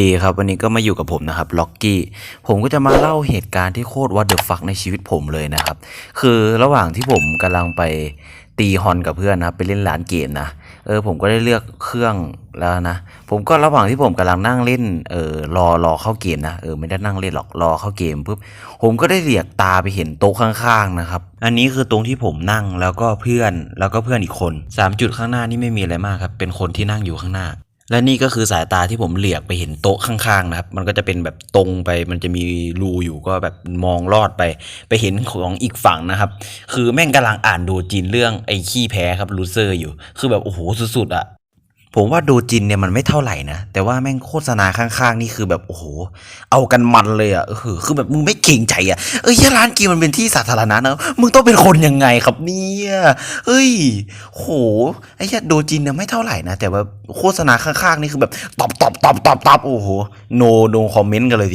ดีครับวันนี้ก็มาอยู่กับผมนะครับล็อกกี้ผมก็จะมาเล่าเหตุการณ์ที่โคตรวัดเดอะฟักในชีวิตผมเลยนะครับ คือระหว่างที่ผมกำลังไปตีฮอนกับเพื่อนนะไปเล่นร้านเกมนะเออผมก็ได้เลือกเครื่องแล้วนะผมก็ระหว่างที่ผมกำลังนั่งเล่นเออรอรอเข้าเกมนะเออไม่ได้นั่งเล่นหรอกรอเข้าเกมปุ๊บผมก็ได้เหลียกตาไปเห็นโต๊ะข้างๆนะครับ อันนี้คือตรงที่ผมนั่งแล้วก็เพื่อนแล้วก็เพื่อนอีกคนสามจุดข้างหน้านี่ไม่มีอะไรมากครับเป็นคนที่นั่งอยู่ข้างหน้า และนี่ก็คือสายตาที่ผมเหลียกไปเห็นโต๊ะข้างๆนะครับ มันก็จะเป็นแบบตรงไป มันจะมีรูอยู่ก็แบบมองลอดไป ไปเห็นของอีกฝั่งนะครับ คือแม่งกำลังอ่านดูจีนเรื่องไอ้ขี้แพ้ครับลูเซอร์อยู่ คือแบบโอ้โหสุดๆอะ ผมว่าโดจินเนี่ยมันไม่เท่าไหร่นะ แต่ว่าแม่งโฆษณาข้างๆ นี่คือแบบโอ้โห เอากันมันเลยอะเออคือแบบมึงไม่เก่งใจอะเอ้ยร้านกินมันเป็นที่สาธารณะนะมึงต้องเป็นคนยังไงครับเนี่ยเอ้ยโหไอ้เหี้ยโดจินเนี่ยไม่เท่าไหร่นะ แต่ว่าโฆษณาข้างๆ นี่คือแบบตอบตอบตอบตอบตอบโอ้โหโนโนคอมเมนต์กันเลยที